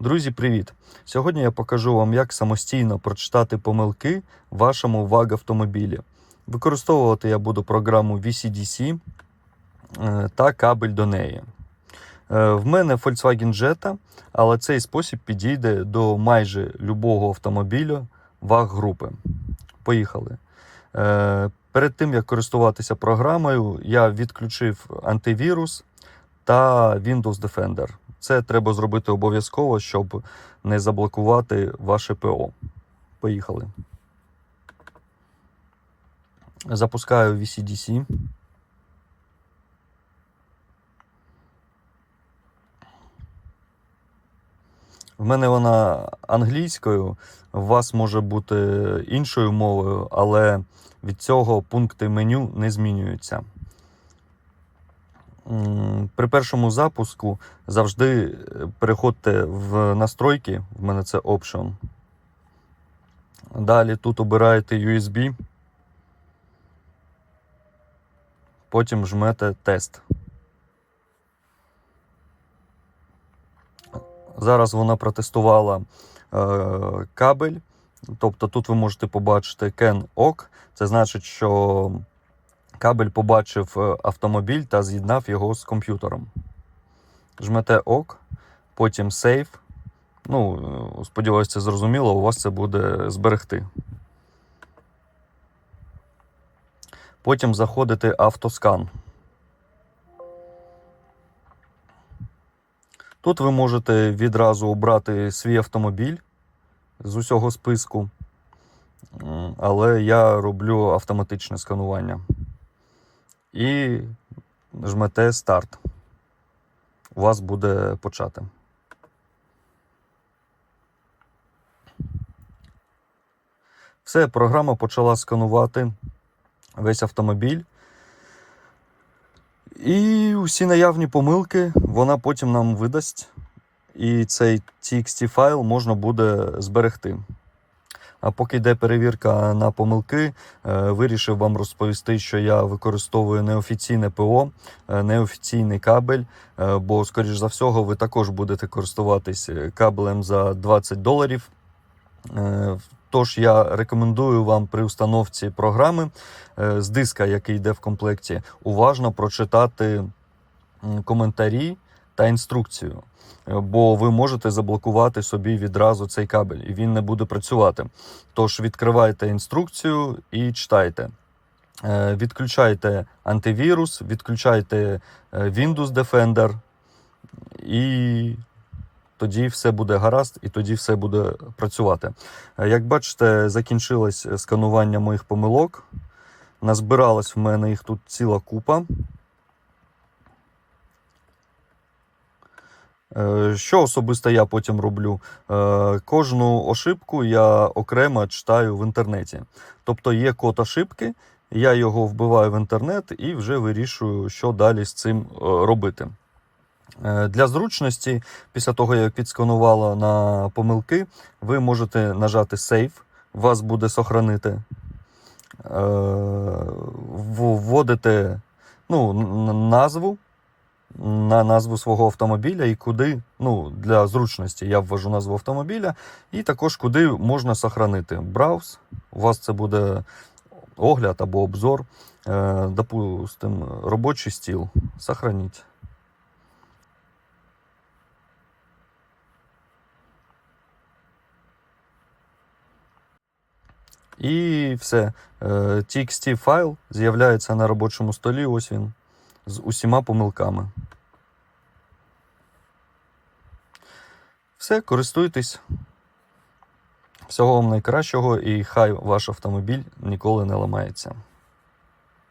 Друзі, привіт! Сьогодні я покажу вам, як самостійно прочитати помилки в вашому VAG автомобілі. Використовувати я буду програму VCDC е, та кабель до неї. Е, В мене Volkswagen Jetta, але цей спосіб підійде до майже любого автомобіля VAG групи. Поїхали. Е, Перед тим як користуватися програмою, я відключив антивірус та Windows Defender. Це треба зробити обов'язково, щоб не заблокувати ваше ПО. Поїхали. Запускаю VCDC. В мене вона англійською, у вас може бути іншою мовою, але від цього пункти меню не змінюються. При першому запуску завжди е, переходьте в настройки, в мене це Option. Далі тут обираєте USB, потім жмете тест. Зараз вона протестувала е, кабель. Тобто тут ви можете побачити CAN OK. Це значить, що кабель побачив е, автомобіль та з'єднав його з комп'ютером. Жмете ОК, потім Save. Ну, е, сподіваюся, це зрозуміло, у вас це буде зберегти. Потім заходите автоскан. Тут ви можете відразу обрати свій автомобіль з усього списку, але я роблю автоматичне сканування. І жмете старт. У вас буде почати. Все, програма почала сканувати весь автомобіль. І усі наявні помилки вона потім нам видасть. І цей TXT файл можна буде зберегти. А поки йде перевірка на помилки, е, вирішив вам розповісти, що я використовую неофіційне ПО, е, неофіційний кабель, е, бо, скоріш за всього, ви також будете користуватись кабелем за 20 доларів. Тож я рекомендую вам при установці програми з диска, який йде в комплекті, уважно прочитати коментарі та інструкцію. Е, Бо ви можете заблокувати собі відразу цей кабель, і він не буде працювати. Тож відкривайте інструкцію і читайте. Е, Відключайте антивірус, відключайте е, Windows Defender, і тоді все буде гаразд, і тоді все буде працювати. Як бачите, закінчилось сканування моїх помилок. Назбиралась в мене їх тут ціла купа. Що особисто я потім роблю? Е, Кожну ошибку я окремо читаю в інтернеті. Тобто є код ошибки, я його вбиваю в інтернет і вже вирішую, що далі з цим е, робити. Е, Для зручності, після того, як відсканувало на помилки, ви можете нажати Save, вас буде сохранити. Е, Вводите ну, назву на назву свого автомобіля і куди, ну, для зручності я ввожу назву автомобіля, і також куди можна сохранити. Браус, у вас це буде огляд або обзор, е, допустим, робочий стіл. Сохраніть. І все. Е, TXT файл з'являється на робочому столі. Ось він з усіма помилками. Все, користуйтесь. Всього вам найкращого і хай ваш автомобіль ніколи не ламається.